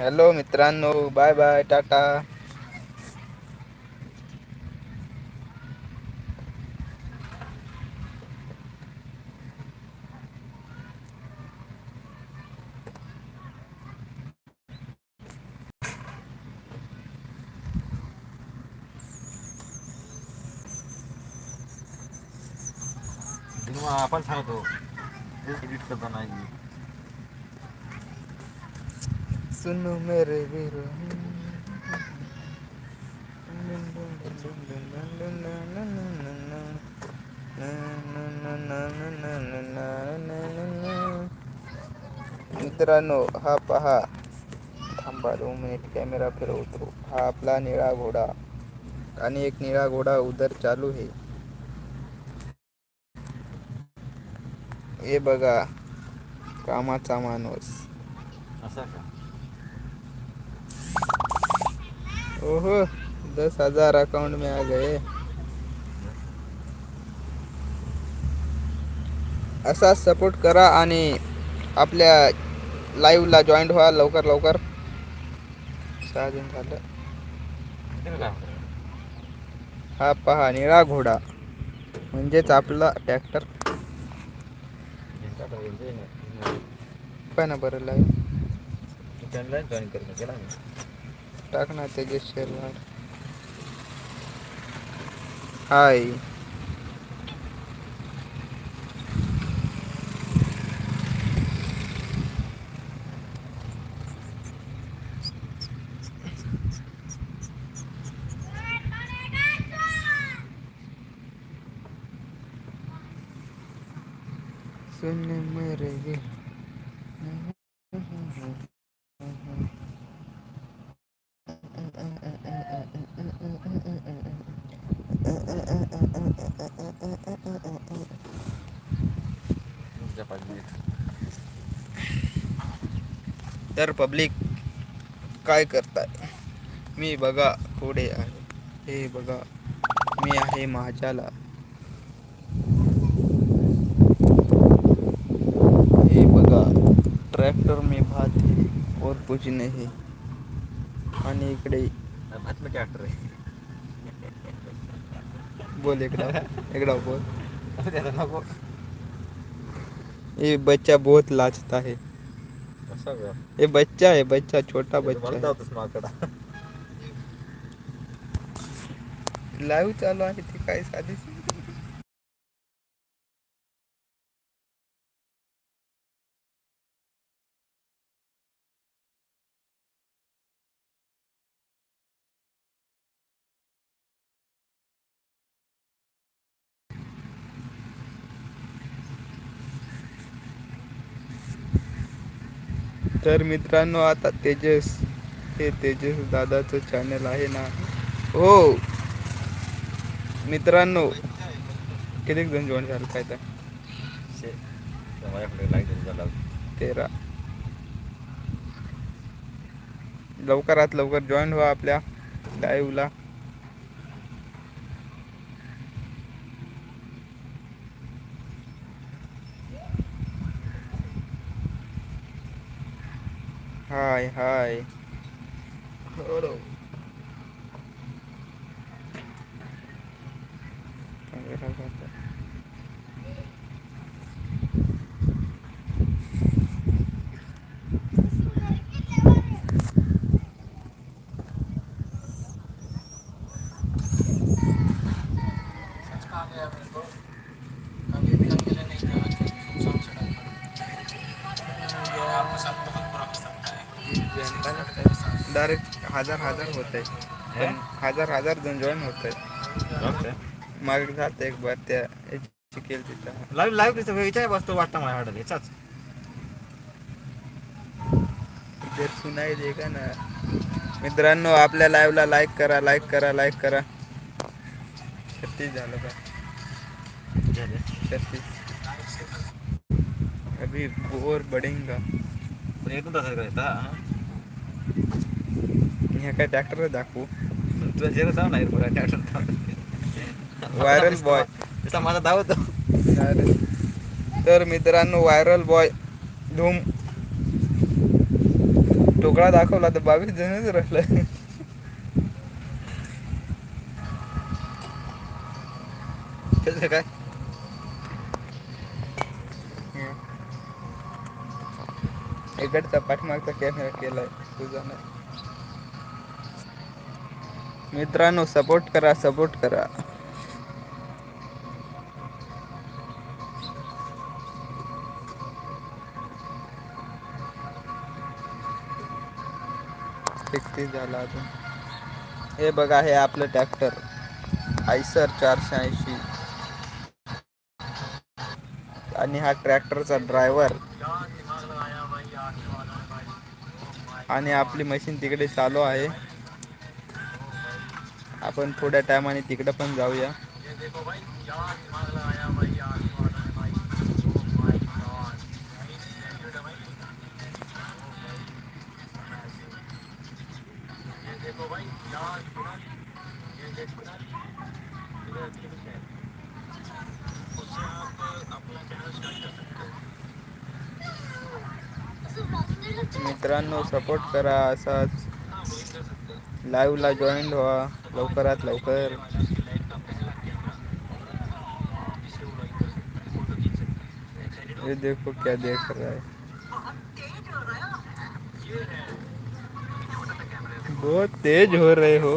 Hello मित्रांनो. Bye bye Tata आपण सांगतो. एडिट करताना सुनो मेरे वीरो मित्रांनो हा पहा. थांबा दोन मिनिट कॅमेरा फिरवतो. हा आपला निळा घोडा आणि एक निळा घोडा उदर चालू आहे. हे बघा कामाचा माणूस. असा का? ओहो दस हजार अकाउंट में आ गए। असा सपोर्ट करा आणि आपल्या लाईव्हला जॉईंट व्हा लवकर लवकर. सहा दिन झालं. हा पहा निळा घोडा. म्हणजेच आपला ट्रॅक्टर पण बरं लाईव्ह जॉईन करून केला टाक ना त्याचे शेरवाड हाय. सुन मर गया तर पब्लिक काय करताय? मी बघा पुढे आहे. हे बघा मी आहे माझ्याला. हे बघा ट्रॅक्टर में भात है और कुछ नहीं आणि इकडे भात में ट्रॅक्टर आहे. बोल एकदा एकदा बोल. ये बच्चा बहुत लाचता है. का ये बच्चा है बच्चा छोटा बच्चा है। धावतोस माकडा लाईव्ह चालू आहे ती काय साधी तर मित्रांनो आता तेजस हे तेजस दादाचं चॅनल आहे ना. हो. मित्रांनो किती जण जॉईन झालं काय तर? तेरा. लवकरात लवकर जॉईन व्हा आपल्या लाईव्हला हाय हाय डायरेक्ट हजार हजार होत आहे हजार हजार जण जॉईन होत आहे मागे झालं एक बार त्या याची केली तिथं. लाईव्ह लाईव्ह तिथं विचार बसतो वाटतं माझ्या वाटत याचाच. जर सुनाई दे का ना. मित्रांनो आपल्या लाईव्हला लाईक करा लाईक करा लाईक करा. छत्तीस झालं का? छत्तीस. अभी और बढ़ेगा. पण एकूण तसंच करायचं ह्या काय ट्रॅक्टर दाखवू? तुला जेवण जाऊ नाही बघा ट्रॅक्टर व्हायरल बॉय तसा माझा धावतो तर मित्रांनो व्हायरल बॉय धूम. ढोकळा दाखवला तर बावीस जणच राहिलं. त्याचं काय? इकडचा पाठीमागचा कॅमेरा केलाय तुझा नाही. मित्रांनो सपोर्ट करा सपोर्ट करा. एकतीस झाला अजून? हे बघा हे आपलं ट्रॅक्टर आयसर चारशे ऐंशी. आणि हा ट्रॅक्टरचा ड्रायव्हर आणि आपली मशीन तिकडे चालू आहे. आपण थोड्या टायमाने तिकडं पण जाऊया. मित्रांनो सपोर्ट करा असाच. लाईव्हला जॉईन व्हा. लवकरात लवकर. ये देखो क्या देख रहा है. बहुत तेज हो रहे हो.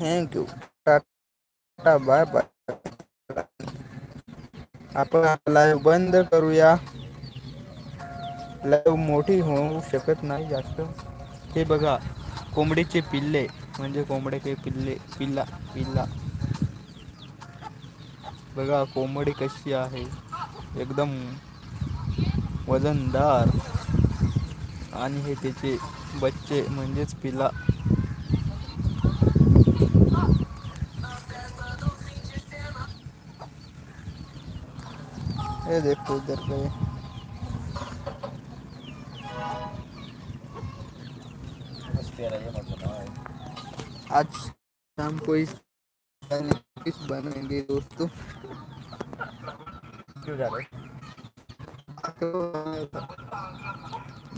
Thank you tata bye bye आपण लाईव्ह बंद करूया. लाईव्ह मोठी होऊ शकत नाही जास्त. हे बघा कोंबडीचे पिल्ले म्हणजे कोंबड्याचे पिल्ले पिल्ला पिल्ला. बघा कोंबडी कशी आहे. एकदम वजनदार. आणि हे त्याचे बच्चे म्हणजेच पिल्ला. ये देखो इधर आहे. आज शाम को इस किस बनेंगे दोस्तों। क्यों जा रहे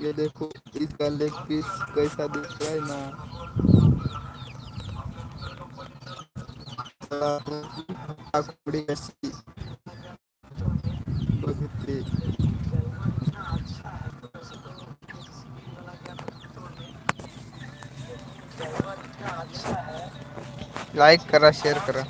ये देखो इसका लेग पीस कैसा दिख रहा है ना। आकुडी लाईक करा शेअर करा.